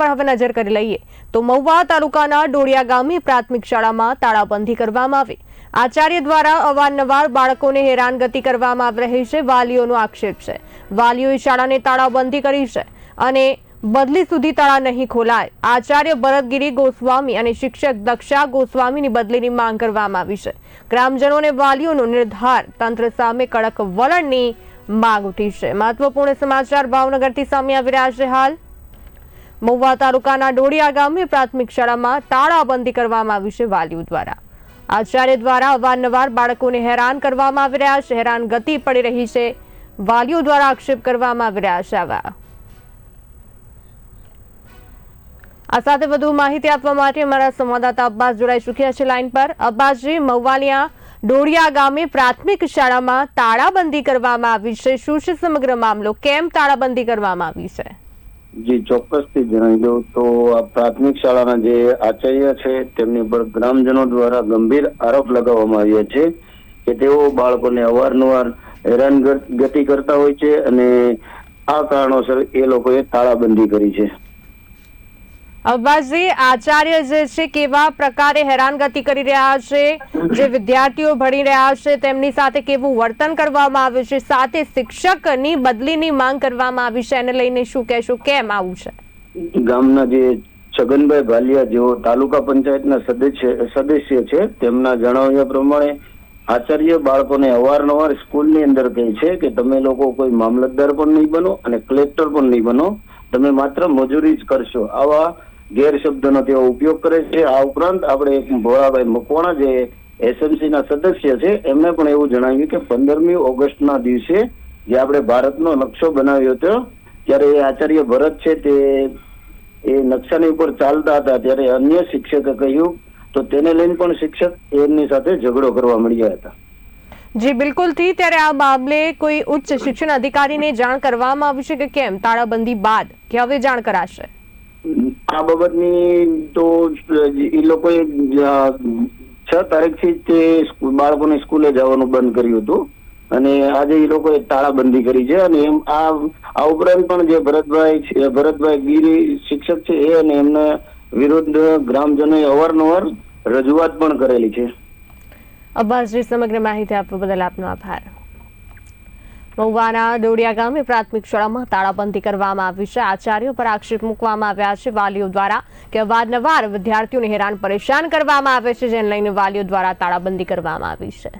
પર હવે નજર કરી લઈએ. તો મહુવા તાલુકાના ડોળિયા ગામે પ્રાથમિક શાળામાં તાળાબંધી કરવામાં આવી. આચાર્ય દ્વારા અવારનવાર બાળકોને હેરાનગતિ કરવામાં આવી રહી છે. વાલીઓનો આક્ષેપ છે. વાલીઓએ શાળાને તાળાબંધી કરી છે અને બદલી સુધી તાળા નહીં ખોલાય. આચાર્ય ભરતગીરી ગોસ્વામી અને શિક્ષક દક્ષા ગોસ્વામીની બદલીની માંગ કરવામાં આવી છે. ગ્રામજનો અને વાલીઓનો નિર્ધાર તંત્ર સામે કડક વલણની માંગ ઉઠી છે. મહત્વપૂર્ણ સમાચાર ભાવનગરથી સામે આવી રહ્યા છે હાલ. મહુવા તાલુકાના ડોડિયા ગામે પ્રાથમિક શાળામાં તાળાબંધી કરવામાં આવી છે વાલીઓ દ્વારા. આચાર્ય દ્વારા અવારનવાર બાળકોને હેરાન કરવામાં આવી રહ્યા છે. હેરાન ગતિ પડી રહી છે. વાલીઓ દ્વારા આક્ષેપ કરવામાં આવી રહ્યા છે આવા. આ સાથે વધુ માહિતી આપવા માટે અમારા સંવાદદાતા અબ્બાસ જોડાઈ ચૂક્યા છે લાઈન પર. અબ્બાસજી, મહુવાલિયા ડોડિયા ગામે પ્રાથમિક શાળામાં તાળાબંધી કરવામાં આવી છે. શું છે સમગ્ર મામલો? કેમ તાળાબંધી કરવામાં આવી છે? જી ચોક્કસથી જણાવી દઉં તો આ પ્રાથમિક શાળાના જે આચાર્ય છે, તેમની પર ગ્રામજનો દ્વારા ગંભીર આરોપ લગાવવામાં આવ્યા છે કે તેઓ બાળકોને અવારનવાર હેરાન ગતિ કરતા હોય છે અને આ કારણોસર એ લોકોએ તાળાબંધી કરી છે. અબ્બાસજી આચાર્ય જે છે કેવા પ્રકારે હેરાનગતિ કરી રહ્યા છે, જે વિદ્યાર્થીઓ ભણી રહ્યા છે, તેમની સાથે કેવું વર્તન કરવામાં આવ્યું છે, સાથે શિક્ષકની બદલીની માંગ કરવામાં આવી છે, એને લઈને શું કહેશો, કેમ આવું છે? ગામના જે છગનભાઈ ભાલિયા જેઓ તાલુકા પંચાયતના સદસ્ય સદસ્ય છે, તેમના જણાવ્યા પ્રમાણે આચાર્ય બાળકોને અવારનવાર સ્કૂલની અંદર કહે છે કે તમે લોકો કોઈ મામલતદાર પણ નહીં બનો અને કલેક્ટર પણ નહીં બનો. તમે માત્ર મજૂરી જ કરશો. આવા ગેરશબ્દનો તેઓ ઉપયોગ કરે છે. આ ઉપરાંત આપણે ભોળાભાઈ મકવાણા જે એસએમસી ના સદસ્ય છે એમણે પણ એવું જણાવ્યું કે પંદરમી ઓગસ્ટના દિવસે જે આપણે ભારતનો નકશો બનાવ્યો હતો, ત્યારે એ આચાર્ય ભરત છે તે એ નકશાની ઉપર ચાલતા હતા. ત્યારે અન્ય શિક્ષકે કહ્યું, તો તેને લઈને પણ શિક્ષક એમની સાથે ઝઘડો કરવા મળ્યા હતા. જી, બિલકુલથી. ત્યારે આ મામલે કોઈ ઉચ્ચ શિક્ષણ અધિકારીને જાણ કરવામાં આવી કે કેમ? તાળાબંધી બાદ કે હવે જાણ કરાશે? આ બાબતની તો એ લોકોએ છ તારીખથી તે બાળકોને સ્કૂલે જવાનું બંધ કર્યું હતું. અને આજે એ લોકોએ તાળાબંધી કરી છે. અને એમ, આ આ ઉપરાંત પણ જે ભરતભાઈ ભરતભાઈ ગીરી શિક્ષક છે એ અને એમના વિરુદ્ધ ગ્રામજનોએ અવારનવાર રજૂઆત પણ કરેલી છે. અબ્બાસજી સમગ્ર માહિતી આપવા બદલ આપનો આભાર. મહુવાના ડોડિયા ગામે પ્રાથમિક શાળામાં તાળાબંધી કરવામાં આવી છે. આચાર્યો પર આક્ષેપ મૂકવામાં આવ્યા છે. વાલીઓ દ્વારા કે અવારનવાર વિદ્યાર્થીઓને હેરાન પરેશાન કરવામાં આવે છે, જેને લઈને વાલીઓ દ્વારા તાળાબંધી કરવામાં આવી છે.